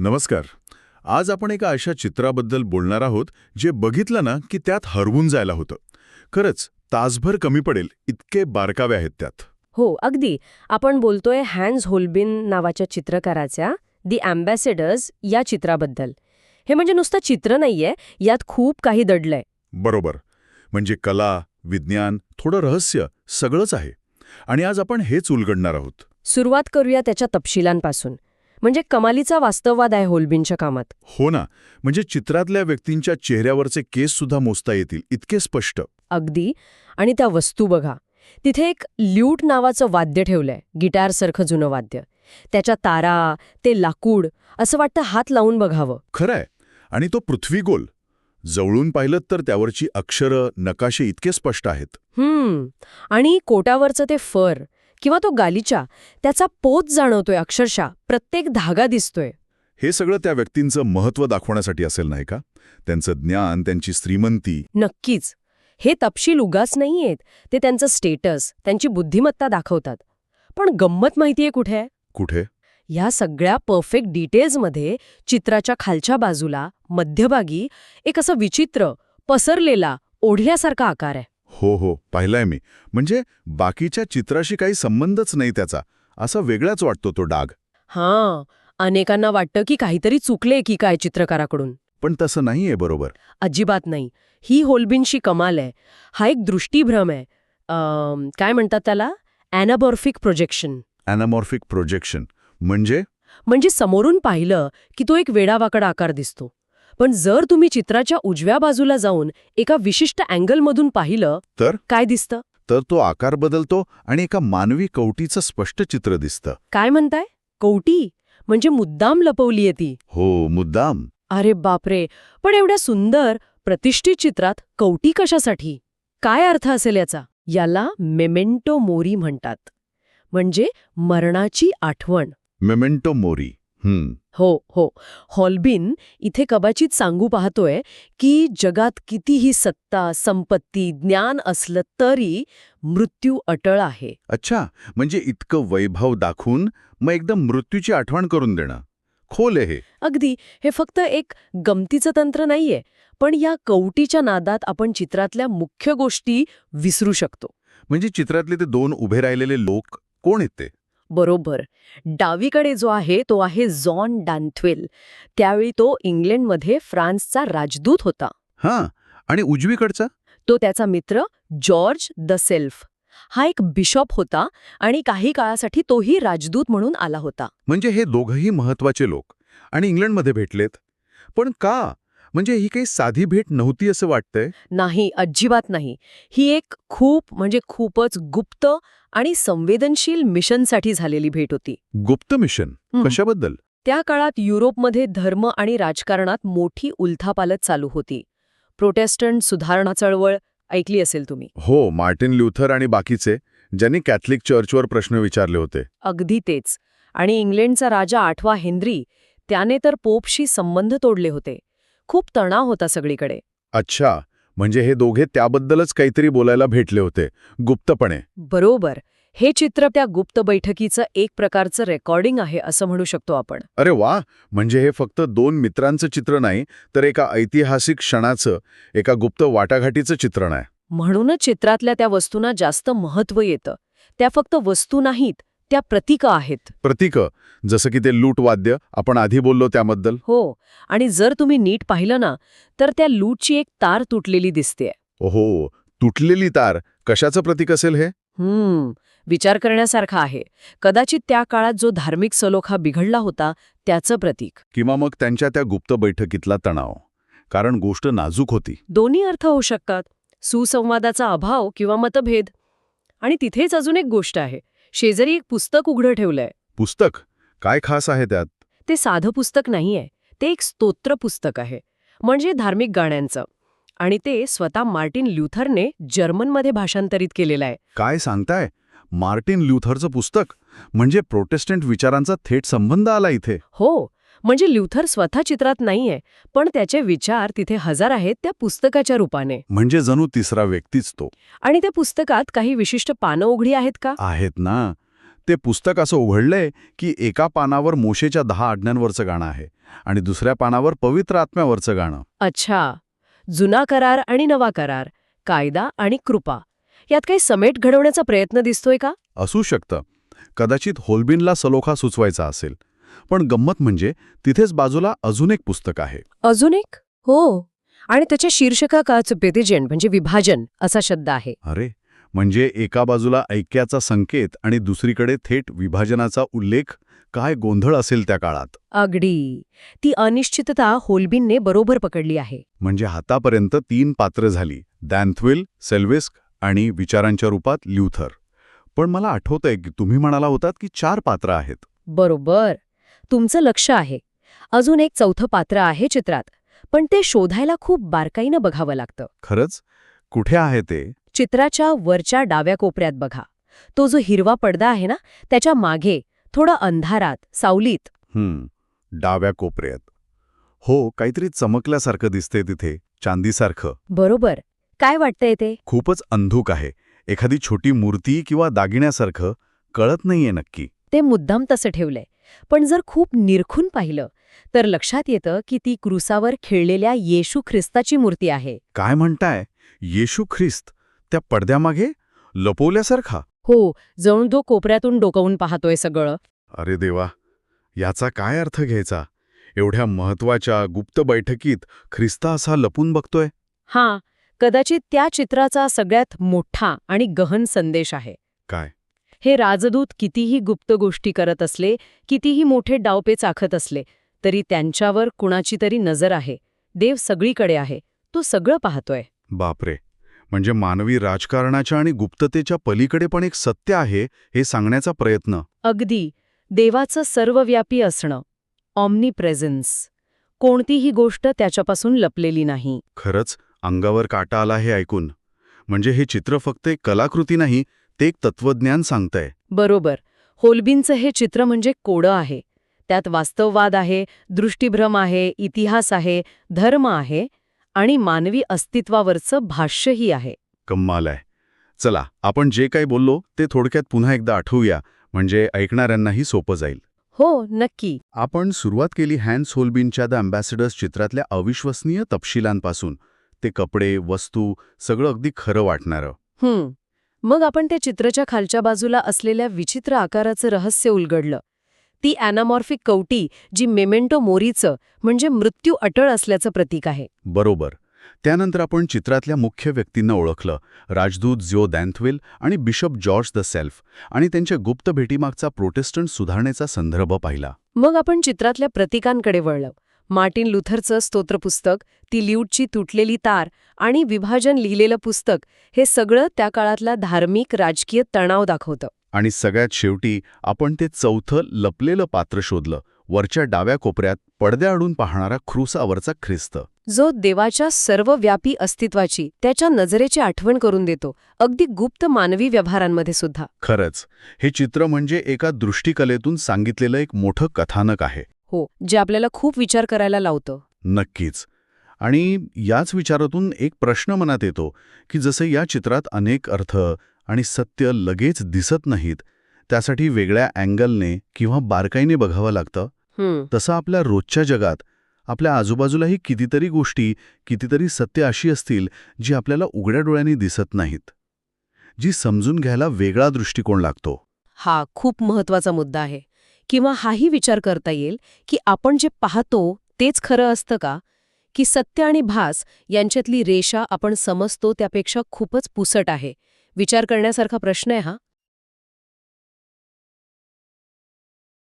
नमस्कार. आज आपण एका अशा चित्राबद्दल बोलणार आहोत जे बघितलं ना की त्यात हरवून जायला होतं. खरंच तासभर कमी पडेल इतके बारकावे आहेत त्यात. हो अगदी. आपण बोलतोय हॅन्स होल्बिन नावाच्या चित्रकाराच्या दी अँबॅसेडर्स या चित्राबद्दल. हे म्हणजे नुसतं चित्र नाहीये यात खूप काही दडलंय. बरोबर. म्हणजे कला विज्ञान थोडं रहस्य सगळंच आहे. आणि आज आपण हेच उलगडणार आहोत. सुरुवात करूया त्याच्या तपशिलांपासून. म्हणजे कमालीचा वास्तववाद आहे होल्बिनच्या कामात. हो ना. म्हणजे चित्रातल्या व्यक्तींच्या चेहऱ्यावरचे केस सुद्धा मोजता येतील इतके स्पष्ट. अगदी. आणि त्या वस्तू बघा. तिथे एक ल्यूट नावाचं वाद्य ठेवलंय गिटारसारखं जुनं वाद्य. त्याच्या तारा ते लाकूड असं वाटतं हात लावून बघावं. खरंय. आणि तो पृथ्वी गोल. जवळून पाहिलं तर त्यावरची अक्षरं नकाशे इतके स्पष्ट आहेत. हम्म. आणि कोटावरचं ते फर किंवा तो गालिचा त्याचा पोत जाणवतोय अक्षरशः. प्रत्येक धागा दिसतोय. हे सगळं त्या व्यक्तींचं महत्त्व दाखवण्यासाठी असेल नाही का? त्यांचं ज्ञान त्यांची श्रीमंती. नक्कीच. हे तपशील उगाच नाहीयेत. ते त्यांचं स्टेटस त्यांची बुद्धिमत्ता दाखवतात. पण गंमत माहितीये कुठे आहे? कुठे? ह्या सगळ्या परफेक्ट डिटेल्समध्ये चित्राच्या खालच्या बाजूला मध्यभागी एक असं विचित्र पसरलेला ओढल्यासारखा आकार आहे. हो हो पाहिलाय मी. म्हणजे बाकीच्या चित्राशी काही संबंधच नाही त्याचा. असा वेगळाच वाटतो तो डाग. हां अनेकांना वाटतं की काहीतरी चुकले की काय चित्रकाराकडून. पण तसं नाहीये बरोबर. अजिबात नाही. ही होल्बिनशी कमाल आहे. हा एक दृष्टीभ्रम आहे. काय म्हणतात त्याला? Anamorphic projection. Anamorphic projection. म्हणजे? म्हणजे समोरून पाहिलं की तो एक वेडावाकडा आकार दिसतो. पण जर तुम्ही चित्राच्या उजव्या बाजूला जाऊन एका विशिष्ट अँगलमधून पाहिलं तर? काय दिसतं? तर तो आकार बदलतो आणि एका मानवी कवटीचं स्पष्ट चित्र दिसतं. काय म्हणताय? कवटी? म्हणजे मुद्दाम लपवलीये ती. हो मुद्दाम. अरे बापरे! पण एवढ्या सुंदर प्रतिष्ठित चित्रात कवटी कशासाठी? काय अर्थ असेल याचा? याला मेमेंटो मोरी म्हणतात. म्हणजे मरणाची आठवण. Memento mori. हो हो. हॉल्बिन इथे कदाचित सांगू पाहतोय की जगात कितीही सत्ता संपत्ती ज्ञान असलं तरी मृत्यू अटळ आहे. अच्छा म्हणजे इतकं वैभव दाखवून मग एकदम मृत्यूची आठवण करून देणं. खोल हे. अगदी. हे फक्त एक गमतीचं तंत्र नाहीये पण या कवटीच्या नादात आपण चित्रातल्या मुख्य गोष्टी विसरू शकतो. म्हणजे चित्रातले ते दोन उभे राहिलेले लोक कोण आहेत ते? बरोबर. डावीकडे जो आहे तो आहे जॉन डॅन्थवेल. त्यावेळी तो इंग्लंडमध्ये फ्रान्सचा राजदूत होता. हां आणि उजवीकडचा? तो त्याचा मित्र जॉर्ज द सेल्फ. हा एक बिशॉप होता आणि काही काळासाठी तोही राजदूत म्हणून आला होता. म्हणजे हे दोघंही महत्त्वाचे लोक आणि इंग्लंडमध्ये भेटलेत. पण का म्हणजे ही काही साधी भेट नव्हती असं वाटतंय? नाही अजिबात नाही. ही एक खूप म्हणजे खूपच गुप्त आणि संवेदनशील मिशनसाठी झालेली भेट होती. गुप्त मिशन. कशाबद्दल? त्या काळात युरोपमध्ये धर्म आणि राजकारणात मोठी उलथापालत चालू होती. प्रोटेस्टंट सुधारणा चळवळ ऐकली असेल तुम्ही? हो मार्टिन ल्युथर आणि बाकीचे ज्यांनी कॅथलिक चर्चवर प्रश्न विचारले होते. अगदी तेच. आणि इंग्लंडचा राजा आठवा हेनरी त्याने तर पोपशी संबंध तोडले होते. खूप तणाव होता सगळीकडे. अच्छा म्हणजे हे दोघे त्याबद्दलच काहीतरी बोलायला भेटले होते गुप्तपणे. बरोबर. हे चित्र त्या गुप्त बैठकीचं एक प्रकारचं रेकॉर्डिंग आहे असं म्हणू शकतो आपण. अरे वा! म्हणजे हे फक्त दोन मित्रांचं चित्र नाही तर एका ऐतिहासिक क्षणाचं एका गुप्त वाटाघाटीचं चित्रण आहे म्हणूनच चित्रातल्या त्या वस्तूंना जास्त महत्त्व येतं. त्या फक्त वस्तू नाहीत त्या प्रतीकं आहेत. प्रतीक जसं की ते लूट वाद्य आपण आधी बोललो त्याबद्दल. हो आणि जर तुम्ही नीट पाहिलं ना तर त्या लूटची एक तार तुटलेली दिसते ओहो तुटलेली तार. कशाचं प्रतीक असेल हे? हम्म विचार करण्यासारखा आहे. कदाचित त्या काळात जो धार्मिक सलोखा बिघडला होता त्याचं प्रतीक. किंवा मग त्यांच्या त्या गुप्त बैठकीतला तणाव. कारण गोष्ट नाजूक होती. दोन्ही अर्थ होऊ शकतात. सुसंवादाचा अभाव किंवा मतभेद. आणि तिथेच अजून एक गोष्ट आहे. शेजारी एक पुस्तक उघडं ठेवलंय. पुस्तक? काय खास आहे त्यात? ते साधं पुस्तक नाहीये. ते एक स्तोत्र पुस्तक आहे. म्हणजे धार्मिक गाण्यांचं. आणि ते स्वतः मार्टिन ल्युथरने जर्मनमध्ये भाषांतरित केलेलं आहे. काय सांगताय? मार्टिन ल्युथरचं पुस्तक? म्हणजे प्रोटेस्टंट विचारांचा थेट संबंध आला इथे. हो. म्हणजे ल्युथर स्वतः चित्रात नाहीये पण त्याचे विचार तिथे हजर आहेत त्या पुस्तकाच्या रूपाने. म्हणजे जणू तिसरा व्यक्तीच तो. आणि त्या पुस्तकात काही विशिष्ट पानं उघडी आहेत का? आहेत ना. ते पुस्तक असं उघडलंय की एका पानावर मोशेच्या दहा आज्ञांवरचं गाणं आहे आणि दुसऱ्या पानावर पवित्र आत्म्यावरचं गाणं. अच्छा. जुना करार आणि नवा करार कायदा आणि कृपा. यात काही समेट घडवण्याचा प्रयत्न दिसतोय का? असू शकतं. कदाचित होल्बिनला सलोखा सुचवायचा असेल. पण गंमत म्हणजे तिथेच बाजूला अजून एक पुस्तक आहे. अजून एक? हो. आणि त्याच्या शीर्षकाकाच पेतेजेंट म्हणजे विभाजन असा शब्द आहे. अरे म्हणजे एका बाजूला ऐक्याचा संकेत आणि दुसरीकडे थेट विभाजनाचा उल्लेख काय गोंधळ असेल त्या काळात? अगदी. ती अनिश्चितता होल्बिनने बरोबर पकडली आहे. म्हणजे हातापर्यंत तीन पात्र झाली दॅन्थविल सेल्विस्क आणि विचारांच्या रूपात ल्युथर. पण मला आठवतंय की तुम्ही म्हणाला होतात की चार पात्र आहेत. बरोबर. तुमचं लक्ष आहे. अजून एक चौथं पात्र आहे चित्रात. पण ते शोधायला खूप बारकाईनं बघावं लागतं. खरंच? कुठे आहे ते? चित्राच्या वरच्या डाव्या कोपऱ्यात बघा. तो जो हिरवा पडदा आहे ना त्याच्यामागे थोडं अंधारात सावलीत. हं, डाव्या कोपऱ्यात. हो काहीतरी चमकल्यासारखं दिसते तिथे चांदीसारखं. बरोबर. काय वाटतंय ते? खूपच अंधूक आहे. एखादी छोटी मूर्ती किंवा दागिन्यासारखं कळत नाहीये नक्की. ते मुद्दाम तसं ठेवलंय. पण जर खूप निरखून पाहिलं तर लक्षात येतं की ती क्रुसावर खेळलेल्या येशू ख्रिस्ताची मूर्ती आहे. काय म्हणताय? येशू ख्रिस्त? त्या पडद्यामागे? लपवल्यासारखा? हो जणू तो कोपऱ्यातून डोकावून पाहतोय सगळं. अरे देवा! याचा काय अर्थ घ्यायचा? एवढ्या महत्त्वाच्या गुप्त बैठकीत ख्रिस्ता असा लपून बघतोय? हां कदाचित त्या चित्राचा सगळ्यात मोठा आणि गहन संदेश आहे. काय? हे राजदूत कितीही गुप्त गोष्टी करत असले कितीही मोठे डावपे चाखत असले तरी त्यांच्यावर कुणाची तरी नजर आहे. देव सगळीकडे आहे. तो सगळं पाहतोय. बापरे! म्हणजे मानवी राजकारणाच्या आणि गुप्ततेच्या पलीकडे पण एक सत्य आहे हे सांगण्याचा प्रयत्न. अगदी. देवाचं सर्वव्यापी असणं. ऑमनी प्रेझन्स कोणतीही गोष्ट त्याच्यापासून लपलेली नाही. खरंच अंगावर काटा आला हे ऐकून. म्हणजे हे चित्र फक्त एक कलाकृती नाही ते एक तत्वज्ञान सांगतंय. बरोबर. होलबिनचं हे चित्र म्हणजे कोडं आहे. त्यात वास्तववाद आहे दृष्टिभ्रम आहे इतिहास आहे धर्म आहे आणि मानवी अस्तित्वावरचं भाष्यही आहे. कम्माल आहे. चला आपण जे काही बोललो ते थोडक्यात पुन्हा एकदा आठवूया म्हणजे ऐकणाऱ्यांनाही सोपं जाईल. हो नक्की. आपण सुरुवात केली हॅन्स होल्बिनच्या द अँबॅसेडर्स चित्रातल्या अविश्वसनीय तपशिलांपासून. ते कपडे वस्तू सगळं अगदी खरं वाटणारं. हं. मग आपण त्या चित्राच्या खालच्या बाजूला असलेल्या विचित्र आकाराचं रहस्य उलगडलं. ती ॲनामॉर्फिक कवटी जी मेमेंटो मोरीचं म्हणजे मृत्यू अटळ असल्याचं प्रतीक आहे. बरोबर. त्यानंतर आपण चित्रातल्या मुख्य व्यक्तींना ओळखलं राजदूत झिओ दॅन्थविल आणि बिशप जॉर्ज द सेल्फ आणि त्यांच्या गुप्त भेटीमागचा प्रोटेस्टंट सुधारणेचा संदर्भ पाहिला. मग आपण चित्रातल्या प्रतीकांकडे वळलं. मार्टिन लुथरचं स्तोत्रपुस्तक ती ल्यूटची तुटलेली तार आणि विभाजन लिहिलेलं पुस्तक हे सगळं त्या काळातला धार्मिक राजकीय तणाव दाखवतं. आणि सगळ्यात शेवटी आपण ते चौथं लपलेलं पात्र शोधलं वरच्या डाव्या कोपऱ्यात पडद्याआडून पाहणारा ख्रुसावरचा ख्रिस्त. जो देवाच्या सर्वव्यापी अस्तित्वाची त्याच्या नजरेची आठवण करून देतो अगदी गुप्त मानवी व्यवहारांमध्ये सुद्धा. खरंच हे चित्र म्हणजे एका दृष्टिकलेतून सांगितलेलं एक मोठं कथानक आहे. हो जे आपल्याला खूप विचार करायला लावतं. नक्कीच. आणि याच विचारातून एक प्रश्न मनात येतो की जसे या चित्रात अनेक अर्थ आणि सत्य लगेच दिसत नाहीत त्यासाठी वेगळ्या अँगलने किंवा बारकाईने बघावं लागतं. तसं आपल्या रोजच्या जगात आपल्या आजूबाजूलाही कितीतरी गोष्टी कितीतरी सत्य अशी असतील जी आपल्याला उघड्या डोळ्यांनी दिसत नाहीत. जी समजून घ्यायला वेगळा दृष्टिकोन लागतो. हा खूप महत्त्वाचा मुद्दा आहे. किंवा हाही विचार करता येईल की आपण जे पाहतो तेच खरं असतं का? की सत्य आणि भास यांच्यातली रेषा आपण समजतो त्यापेक्षा खूपच पुसट आहे. विचार करण्यासारखा प्रश्न आहे हा.